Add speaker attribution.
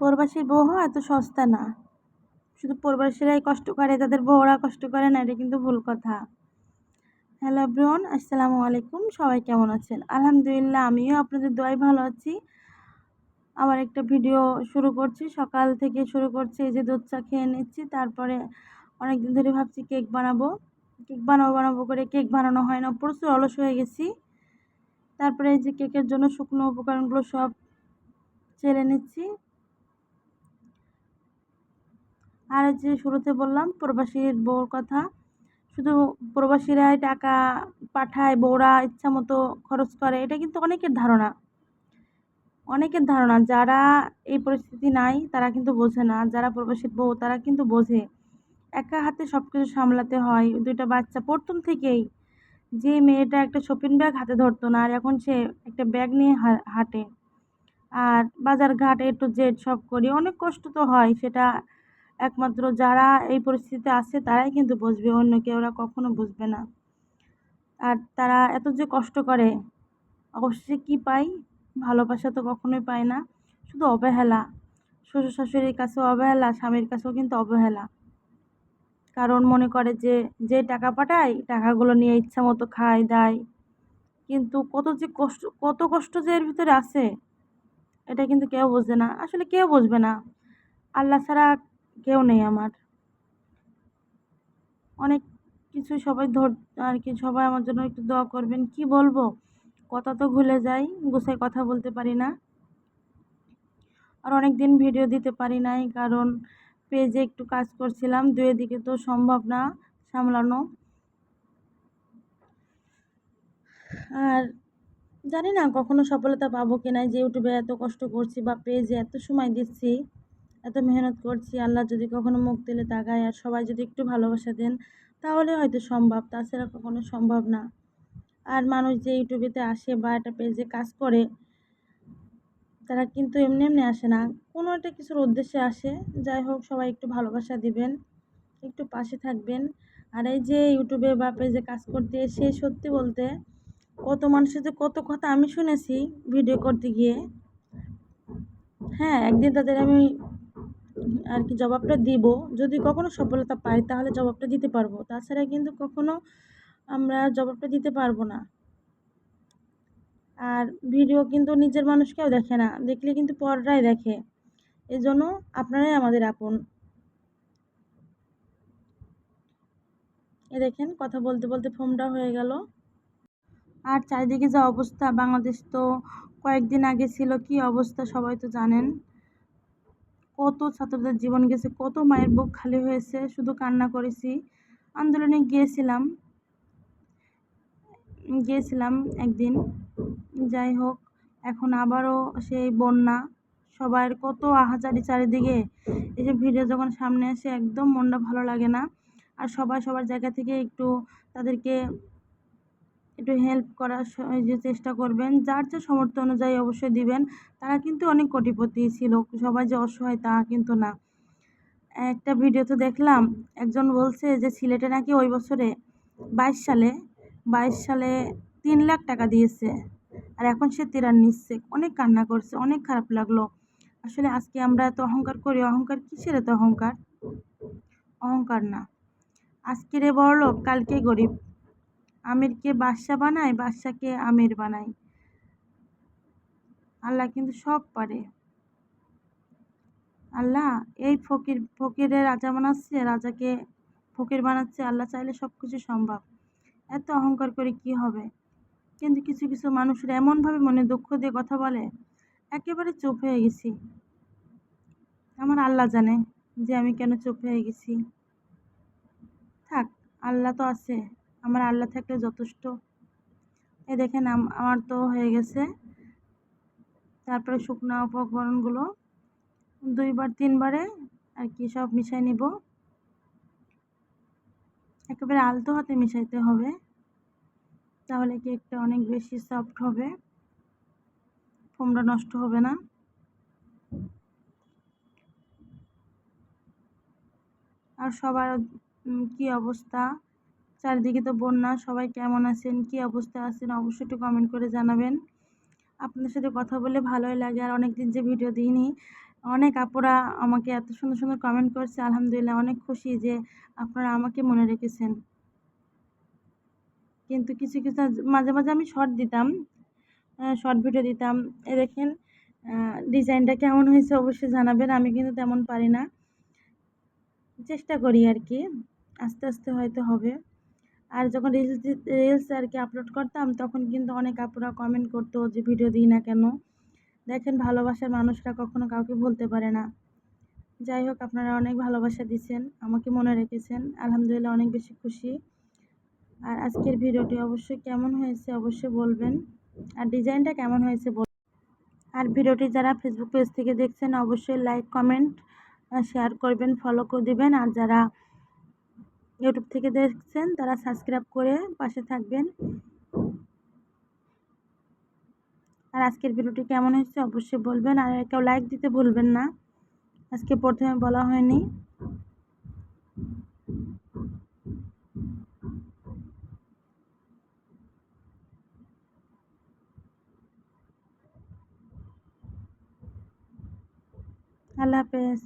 Speaker 1: প্রবাসীর বউ হওয়া এত সস্তা না। শুধু প্রবাসীরাই কষ্ট করে, তাদের বউরা কষ্ট করে না, এটা কিন্তু ভুল কথা। হ্যালো ব্রন আসসালামু আলাইকুম, সবাই কেমন আছেন? আলহামদুলিল্লাহ, আমিও আপনাদের দোয়াই ভালো আছি। আবার একটা ভিডিও শুরু করছি, সকাল থেকে শুরু করছি, এই যে দুধ চা খেয়ে নিচ্ছি, তারপরে অনেক দিন ধরে ভাবছি কেক বানাবো। কেক বানাবো বানাবো করে কেক বানানো হয় না, প্রচুর অলস হয়ে গেছি। তারপরে এই যে কেকের জন্য শুকনো উপকরণগুলো সব চেলে নিচ্ছি। আর যে শুরুতে বললাম, প্রবাসীর বউর কথা, শুধু প্রবাসীরাই টাকা পাঠায়, বউরা ইচ্ছা মতো খরচ করে, এটা কিন্তু অনেকের ধারণা। অনেকের ধারণা, যারা এই পরিস্থিতি নাই, তারা কিন্তু বোঝে না। যারা প্রবাসীর বউ, তারা কিন্তু বোঝে। একা হাতে সব কিছু সামলাতে হয়। দুইটা বাচ্চা, প্রথম থেকেই যে মেয়েটা একটা শপিং ব্যাগ হাতে ধরতো না, আর এখন সে একটা ব্যাগ নিয়ে হাঁটে। আর বাজার ঘাট এ টু জেড সব করি, অনেক কষ্ট তো হয় সেটা একমাত্র যারা এই পরিস্থিতিতে আছে, তারাই কিন্তু বুঝবে, অন্য কেউ ওরা কখনো বুঝবে না। আর তারা এত যে কষ্ট করে অবশ্যই কী পাই ভালোবাসা তো কখনোই পায় না, শুধু অবহেলা। শ্বশুর শাশুড়ির কাছেও অবহেলা, স্বামীর কাছেও কিন্তু অবহেলা। কারণ মনে করে যে যে টাকা পাঠায়, টাকাগুলো নিয়ে ইচ্ছা মতো খায়, দায়। কিন্তু কত যে কষ্ট, কত কষ্ট যে এর ভিতরে আছে, এটা কিন্তু কেউ বুঝবে না। আসলে কেউ বুঝবে না। আল্লাহ ছাড়া কেউ নেই আমার। অনেক কিছু সবাই ধর আর কি, সবাই আমার জন্য একটু দোয়া করবেন। কি বলব? কথা তো ভুলে যাই গুছাই কথা বলতে পারি না। আর অনেক দিন ভিডিও দিতে পারি নাই, কারণ পেজে একটু কাজ করছিলাম দুয়ে দিকে তো সম্ভব না সামলানো। আর জানি না কখনো সফলতা পাবো কিনা যে ইউটিউবে এত কষ্ট করছি বা পেজে এত সময় দিচ্ছি। এত মেহনত করছি, আল্লাহ যদি কখনো মুখ দিলে তাকায়, আর সবাই যদি একটু ভালোবাসা দেন, তাহলে হয়তো সম্ভব, তাছাড়া কখনো সম্ভব না। আর মানুষ যে ইউটিউবেতে আসে বা একটা পেজে কাজ করে, তারা কিন্তু এমনি এমনি আসে না। কোনো একটা কিছুর উদ্দেশ্যে আসে, যাই হোক, সবাই একটু ভালোবাসা দিবেন, একটু পাশে থাকবেন। আর এই যে ইউটিউবে বা পেজে কাজ করতে এসে সত্যি বলতে কত মানুষের যে কত কথা আমি শুনেছি ভিডিও করতে গিয়ে হ্যাঁ একদিন তাদের আমি আর কি জবাবটা দিব। যদি কখনো সফলতা পাই, তাহলে জবাবটা দিতে পারব। তাছাড়া কিন্তু কখনো আমরা জবাবটা দিতে পারব না। আর ভিডিও কিন্তু নিজের মানুষকেও দেখে না, দেখলে কিন্তু পররাই দেখে। এজন্য আপনারাই আমাদের আপন। এ দেখেন, কথা বলতে বলতে ফোনটা হয়ে গেল। আর চারিদিকে যা অবস্থা, বাংলাদেশ তো কয়েকদিন আগে ছিল, কি অবস্থা সবাই তো জানেন। কত ছাত্রদের জীবন গেছে, কত মায়ের বুক খালি হয়েছে, শুধু কান্না করেছি। আন্দোলনে গিয়েছিলাম গিয়েছিলাম একদিন। যাই হোক, এখন আবারও সেই বন্যা, সবার কত আহাজারি চারিদিকে। যে ভিডিও যখন সামনে আসে, একদম মনটা ভালো লাগে না। আর সবাই সবার জায়গা থেকে একটু তাদেরকে একটু হেল্প করার যে চেষ্টা করবেন। যার যে সামর্থ্য অনুযায়ী অবশ্যই দিবেন। তারা কিন্তু অনেক কোটিপতি ছিল। সবাই যে অসহায় তা কিন্তু না। একটা ভিডিওতে দেখলাম, একজন বলছে যে সিলেটে নাকি ওই বছরে বাইশ সালে বাইশ সালে তিন লাখ টাকা দিয়েছে। আর এখন সে তিরান নিচ্ছে। অনেক কান্না করছে, অনেক খারাপ লাগল। আসলে আজকে আমরা এত অহংকার করি, অহংকার কিসের এত অহংকার? অহংকার না। আজকের এ বড় লোক কালকে গরিব। আমিরকে বাদশা বানায়, বাদশাকে আমির বানায়। আল্লাহ কিন্তু সব পারে। আল্লাহ এই ফকির, ফকিরের রাজা বানাচ্ছে, রাজাকে ফকির বানাচ্ছে, আল্লাহ চাইলে সব কিছু সম্ভব। এত অহংকার করে কি হবে? কিন্তু কিছু কিছু মানুষের এমনভাবে মনে দুঃখ দিয়ে কথা বলে, একেবারে চুপ হয়ে গেছি। আমার আল্লাহ জানে যে আমি কেন চুপ হয়ে গেছি। থাক, আল্লাহ তো আছে। আমার আল্লাহ থাকলে যথেষ্ট। এ দেখেন আমার তো হয়ে গেছে। তারপরে শুকনো উপকরণগুলো দুইবার, তিনবারে আর কি সব মিশাই নিব। একেবারে আলতো হাতে মিশাইতে হবে, তাহলে কেকটা অনেক বেশি সফট হবে, ফোমটা নষ্ট হবে না। আর সবার কি অবস্থা? চারিদিকে তো বন্যা, সবাই কেমন আছেন, কি অবস্থা আছেন, অবশ্যই একটু কমেন্ট করে জানাবেন। আপনাদের সাথে কথা বলে ভালোই লাগে, আর অনেক দিন যে ভিডিও দিইনি, অনেক আপুরা আমাকে এত সুন্দর সুন্দর কমেন্ট করছে, আলহামদুলিল্লাহ অনেক খুশি যে আপনারা আমাকে মনে রেখেছেন। কিন্তু কিছু কিছু মাঝে মাঝে আমি শর্ট দিতাম শর্ট ভিডিও দিতাম। এ দেখেন ডিজাইনটা কেমন হয়েছে অবশ্যই জানাবেন, আমি কিন্তু তেমন পারি না। চেষ্টা করি আর কি, আস্তে আস্তে হয়তো হবে। আর যখন রিলস রিলস আর কি আপলোড করতাম, তখন কিন্তু অনেক আপুরা কমেন্ট করতো যে, ভিডিও দিই না কেন? দেখেন, ভালোবাসার মানুষরা কখনো কাউকে বলতে পারে না। যাই হোক, আপনারা অনেক ভালোবাসা দিচ্ছেন আমাকে মনে রেখেছেন। আলহামদুলিল্লাহ, অনেক বেশি খুশি। আর আজকের ভিডিওটি অবশ্যই কেমন হয়েছে অবশ্যই বলবেন। আর ডিজাইনটা কেমন হয়েছে বল, আর ভিডিওটি যারা ফেসবুক পেজ থেকে দেখছেন, অবশ্যই লাইক কমেন্ট শেয়ার করবেন ফলো করে দিবেন। আর যারা ইউটিউব থেকে দেখছেন, তারা সাবস্ক্রাইব করে পাশে থাকবেন। আর আজকের ভিডিওটি কেমন হয়েছে অবশ্যই বলবেন, আর কেউ লাইক দিতে ভুলবেন না। আজকে প্রথমে বলা হয়নি। আল্লাহ হাফেজ।